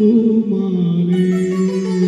Oh, my.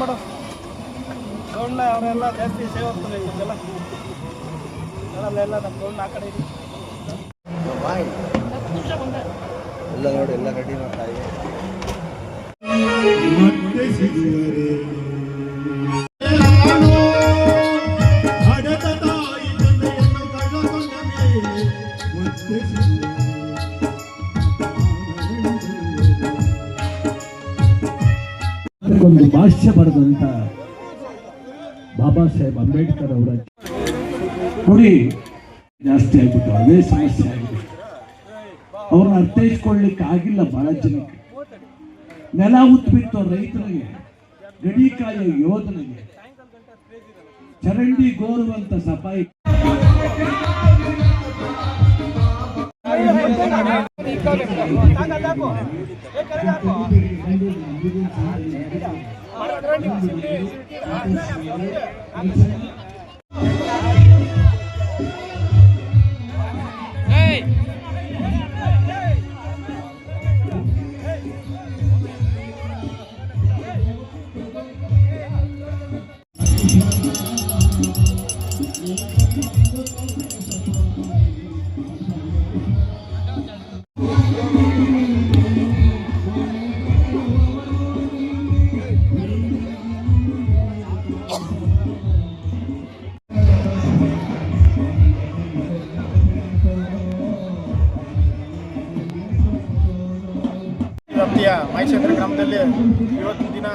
ಮಾಡು. ಗೌಂಡ ಅವರೆಲ್ಲ ಜಾಸ್ತಿ ಸೇವೆ ಇದೆಲ್ಲ ಎಲ್ಲ ಎಲ್ಲ ನಮ್ಮ ಗೌಂಡ ಆ ಕಡೆ ಇದೆ ಎಲ್ಲ ನೋಡಿ, ಎಲ್ಲ ರೆಡಿ ಮಾಡ್ತಾ ಇದೆ Thank. ಅದಕ್ಕೊಂದು ಭಾಷ್ಯ ಬರೆದಂತ ಬಾಬಾ ಸಾಹೇಬ್ ಅಂಬೇಡ್ಕರ್ ಅವರ ನೋಡಿ ಜಾಸ್ತಿ ಆಗ್ಬಿಟ್ಟು ಅದೇ ಸಮಸ್ಯೆ ಆಗಿಬಿಟ್ಟು ಅವ್ರನ್ನ ಅರ್ಥೈಸ್ಕೊಳ್ಳಿಕ್ಕೆ ಆಗಿಲ್ಲ ಬಹಳ ಜನಕ್ಕೆ ನೆಲ ಉತ್ಬಿಟ್ಟು ರೈತರಿಗೆ ಗಡಿಕಾಯ ಯೋಧನಿಗೆ ಚರಂಡಿ ಗೋರುವಂತ ಸಫಾಯಿ 사람이 왔을 때 이렇게 나한테 안 왔는데 ವ್ಯಾಪ್ತಿಯ ಮೈಸೂರು ಗ್ರಾಮದಲ್ಲಿ ಇವತ್ತಿನ ದಿನ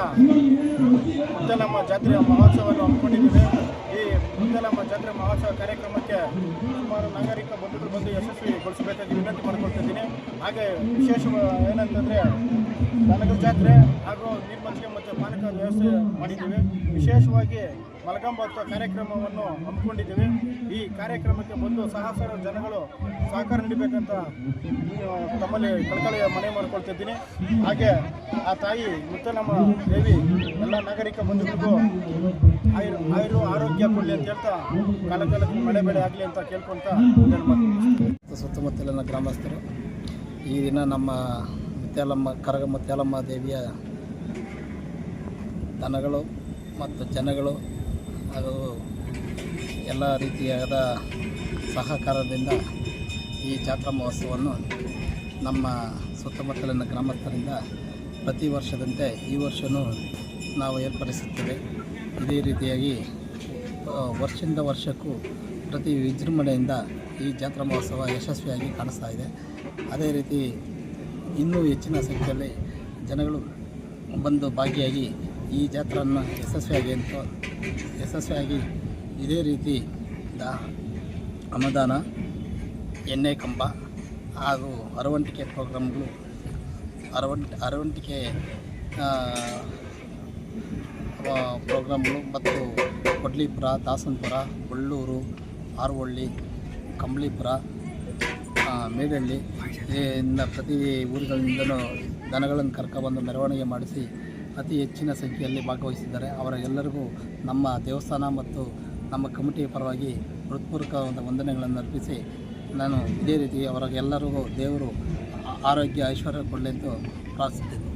ಮುದ್ದಲಮ್ಮ ಜಾತ್ರೆಯ ಮಹೋತ್ಸವವನ್ನು ಹಮ್ಮಿಕೊಂಡಿದ್ದೇವೆ. ಈ ಮುದ್ದಲಮ್ಮ ಜಾತ್ರೆ ಮಹೋತ್ಸವ ಕಾರ್ಯಕ್ರಮಕ್ಕೆ ಸುಮಾರು ನಾಗರಿಕ ಬಂಧುಗಳು ಬಂದು ಯಶಸ್ವಿಗೊಳಿಸಬೇಕಾಗಿ ವಿನಂತಿ ಮಾಡಿಕೊಳ್ತಿದ್ದೀನಿ ಹಾಗೆ ವಿಶೇಷ ಏನಂತಂದರೆ ದನಗಳ ಜಾತ್ರೆ ಹಾಗೂ ನೀರ್ಮಜ್ಜಿಗೆ ಮತ್ತು ಪಾನಕ ವ್ಯವಸ್ಥೆ ಮಾಡಿದ್ದೇವೆ. ವಿಶೇಷವಾಗಿ ಮಲಗಂಬ ಕಾರ್ಯಕ್ರಮವನ್ನು ಹಮ್ಮಿಕೊಂಡಿದ್ದೇವೆ ಈ ಕಾರ್ಯಕ್ರಮಕ್ಕೆ ಬಂದು ಸಹಸ್ರ ಜನಗಳು ಸಹಕಾರ ನೀಡಬೇಕಂತ ತಮ್ಮಲ್ಲಿ ಕಳಕಳಿಯ ಮನೆ ಮಾಡಿಕೊಳ್ತಿದ್ದೀನಿ ಹಾಗೆ ಆ ತಾಯಿ ಮುತ್ತನಮ್ಮ ದೇವಿ, ಎಲ್ಲ ನಾಗರಿಕ ಬಂಧುಗಳಿಗೂ ಆಯುರ್ ಆಯುರು ಆರೋಗ್ಯ ಕೊಡಲಿ ಅಂತ ಹೇಳ್ತಾ ಕಾಲಕಾಲಕ್ಕೆ ಮಳೆ ಬೆಳೆ ಆಗಲಿ ಅಂತ ಕೇಳ್ಕೊಂತ. ಸುತ್ತಮುತ್ತಲಿನ ಗ್ರಾಮಸ್ಥರು, ಈ ದಿನ ನಮ್ಮ ಮುತ್ಯಾಲಮ್ಮ, ಕರಗ ಮುತ್ಯಾಲಮ್ಮ ದೇವಿಯ ದನಗಳು ಮತ್ತು ಜನಗಳು ಹಾಗೂ ಎಲ್ಲ ರೀತಿಯಾದ ಸಹಕಾರದಿಂದ ಈ ಜಾತ್ರಾ ಮಹೋತ್ಸವವನ್ನು ನಮ್ಮ ಸುತ್ತಮುತ್ತಲಿನ ಗ್ರಾಮಸ್ಥರಿಂದ ಪ್ರತಿ ವರ್ಷದಂತೆ ಈ ವರ್ಷವೂ ನಾವು ಏರ್ಪಡಿಸುತ್ತೇವೆ. ಇದೇ ರೀತಿಯಾಗಿ ವರ್ಷದಿಂದ ವರ್ಷಕ್ಕೂ ಪ್ರತಿ ವಿಜೃಂಭಣೆಯಿಂದ ಈ ಜಾತ್ರಾ ಮಹೋತ್ಸವ ಯಶಸ್ವಿಯಾಗಿ ಕಾಣಿಸ್ತಾ ಇದೆ. ಅದೇ ರೀತಿ ಇನ್ನೂ ಹೆಚ್ಚಿನ ಸಂಖ್ಯೆಯಲ್ಲಿ ಜನಗಳು ಬಂದು ಭಾಗಿಯಾಗಿ ಈ ಜಾತ್ರೆಯನ್ನು ಯಶಸ್ವಿಯಾಗಿ ಅಂತ ಯಶಸ್ವಿಯಾಗಿ ಇದೇ ರೀತಿ ದ ಅನುದಾನ, ಎಣ್ಣೆ ಕಂಬ ಹಾಗೂ ಅರವಂಟಿಕೆ ಪ್ರೋಗ್ರಾಮ್ಗಳು ಅರವಂಟ, ಅರವಂಟಿಕೆ ಪ್ರೋಗ್ರಾಮ್ಗಳು ಮತ್ತು ಕೊಡ್ಲಿಪುರ, ದಾಸನಪುರ ಬಳ್ಳೂರು ಆರುವಳ್ಳಿ, ಕಂಬಳಿಪುರ ಮೇಡಳ್ಳಿ ಇಂದ ಪ್ರತಿ ಊರುಗಳಿಂದಲೂ ದನಗಳನ್ನು ಕರ್ಕೊಬಂದು ಮೆರವಣಿಗೆ ಮಾಡಿಸಿ ಅತಿ ಹೆಚ್ಚಿನ ಸಂಖ್ಯೆಯಲ್ಲಿ ಭಾಗವಹಿಸಿದ್ದಾರೆ. ಅವರ ಎಲ್ಲರಿಗೂ ನಮ್ಮ ದೇವಸ್ಥಾನ ಮತ್ತು ನಮ್ಮ ಕಮಿಟಿಯ ಪರವಾಗಿ ಹೃತ್ಪೂರ್ವಕ ವಂದನೆಗಳನ್ನು ಅರ್ಪಿಸಿ, ನಾನು ಇದೇ ರೀತಿ ಅವರಿಗೆಲ್ಲರಿಗೂ ದೇವರು ಆರೋಗ್ಯ, ಐಶ್ವರ್ಯ ಕೊಡಲಿ ಎಂದು ಪ್ರಾರ್ಥಿಸುತ್ತೇನೆ.